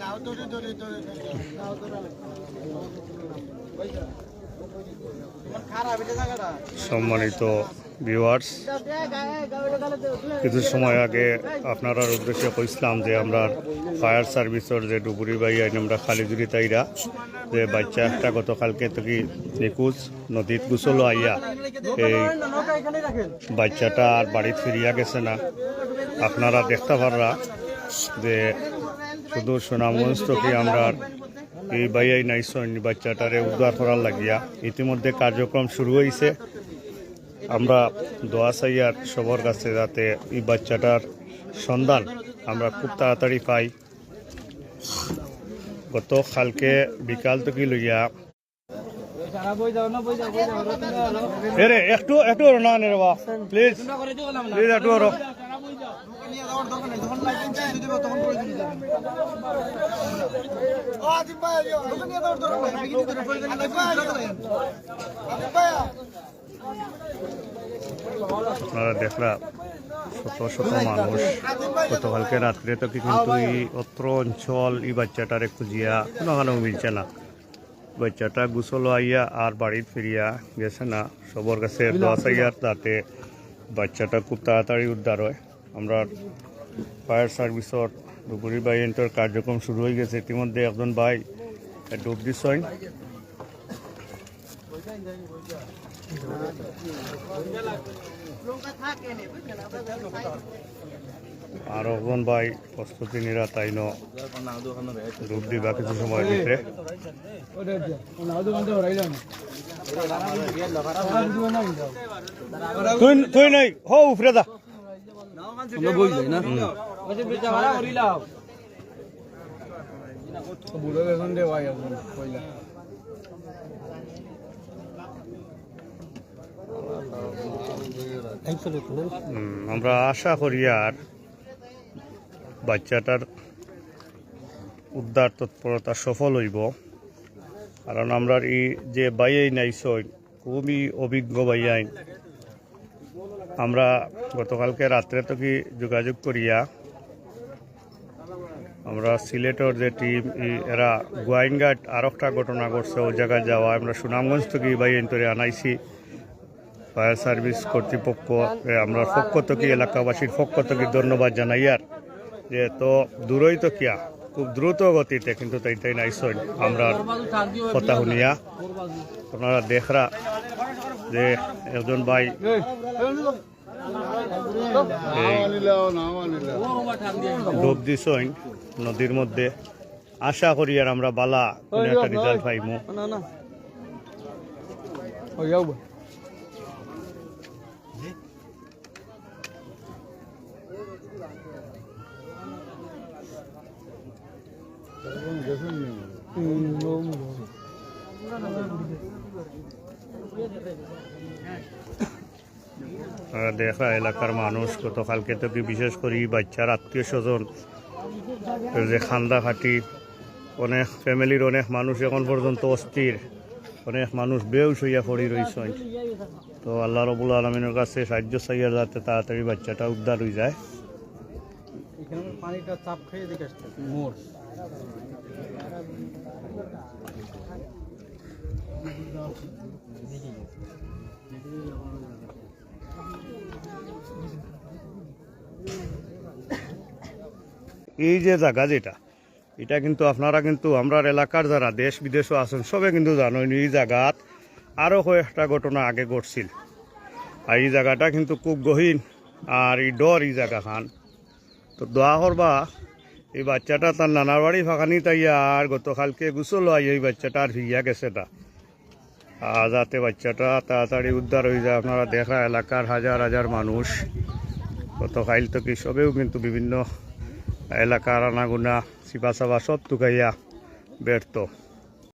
নাও ধরে ধরে ধরে নাও ধরে সম্মানিত ভিউয়ার্স কিছু সময় আগে আপনারা উদ্দেশ্যে কইসলাম যে আমরা ফায়ার সার্ভিসের যে ডুবুরি বাই আইন আমরা খালিজুরি তাইরা, যে বাচ্চা একটা গতকালকে থেকে নিখোঁজ, নদীত গুছলো আইয়া এই বাচ্চাটা আর বাড়িতে ফিরিয়া গেছে না। আপনারা দেখতে পাররা যে শুধু সুনামগঞ্জ থেকে আমরা এই বাইয়াই নাইসন বাচ্চাটারে উদ্ধার করার লাগিয়া ইতিমধ্যে কার্যক্রম শুরু হয়েছে আমরা দোয়া সবার কাছে যাতে এই বাচ্চাটার সন্ধান আমরা খুব তাড়াতাড়ি পাই। গত কালকে বিকাল থেকে লইয়া একটু একটু না প্লিজ প্লিজ একটু আপনারা দেখলা, শত শত মানুষ, গতকালকে রাত্রে তো কিন্তু এই অত্র অঞ্চল এই বাচ্চাটারে খুঁজিয়া কোনো কারণে মিলছে না। বাচ্চাটা গুছল আইয়া আর বাড়িতে ফিরিয়া গেছে না। সবার কাছে দোয়া চাইয়ার তাতে বাচ্চাটা খুব তাড়াতাড়ি উদ্ধার হয়। আমরা ফায়ার সার্ভিসর ধুপুরি বাইন্টর কার্যক্রম শুরু হয়ে গেছে। ইতিমধ্যে একজন ভাই ডুব দিচ্ছেন আর একজন ভাই প্রস্তুতি নিরা তাইন ডুব দিবা কিছু সময় দিতে। তুই তুই নাই? হো, উফরে দা। হুম, আমরা আশা করি আর বাচ্চাটার উদ্ধার তৎপরতা সফল হইব। কারণ আমরা এই যে বাইয়াই নাইছই খুবই অভিজ্ঞ বাইয়াইন আমরা গতকালকে রাত্রে তো কি যোগাযোগ করিয়া আমরা সিলেটর যে টিম এরা গোয়াইনঘাট আর একটা ঘটনা ঘটছে ও জায়গায় যাওয়া। আমরা সুনামগঞ্জ থেকে বাইয়াইন তরে আনাইছি। ফায়ার সার্ভিস কর্তৃপক্ষ আমরা পক্ষ থেকে, এলাকাবাসীর পক্ষ থেকে ধন্যবাদ জানাই। আর, যে তো দূরই তো কিয়া? খুব দ্রুত গতিতে, কিন্তু তাই তাই নাইছই আমরা কথা শুনিয়া আপনারা দেখরা যে একজন ভাই ডুব দিছইন নদীর মধ্যে। আশা করি আর আমরা বালা কোনো একটা রেজাল্ট পাইমু। আপনারা দেখা এলাকার মানুষ, গতকালকে তো কি বিশেষ করে বাচ্চার আত্মীয় স্বজন যে খান্দা খাটি, অনেক ফ্যামিলির অনেক মানুষ এখন পর্যন্ত অস্থির, অনেক মানুষ বেউস হইয়া পড়ি রয়েছেন তো আল্লাহ রবুল আলমিনের কাছে সাহায্য চাইয়া যাতে তাড়াতাড়ি বাচ্চাটা উদ্ধার হয়ে যায়। পানিটা চাপ খেয়ে এই যে জায়গা যেটা, এটা কিন্তু আপনারা কিন্তু আমরা এলাকার যারা দেশ বিদেশও আছেন, সবে কিন্তু জানেন এই জায়গাত আরও কয়েকটা ঘটনা আগে ঘটছিল। আর এই জায়গাটা কিন্তু খুব গহীন, আর এই ডর এই জায়গা খান তো দোয়া করবা, এই বাচ্চাটা তার নানার বাড়ি ফাঁকানি তাইয়া আর গতকালকে গুছল আই এই বাচ্চাটা আর ভিগিয়া গেছে তা যাতে বাচ্চাটা তাড়াতাড়ি উদ্ধার হয়ে যায়। আপনারা দেখা, এলাকার হাজার হাজার মানুষ। কত খাইল তো কি সবেও কিন্তু বিভিন্ন এলাকার আনাগুনা চিপা চাপা সব টুকাইয়া ব্যর্থ।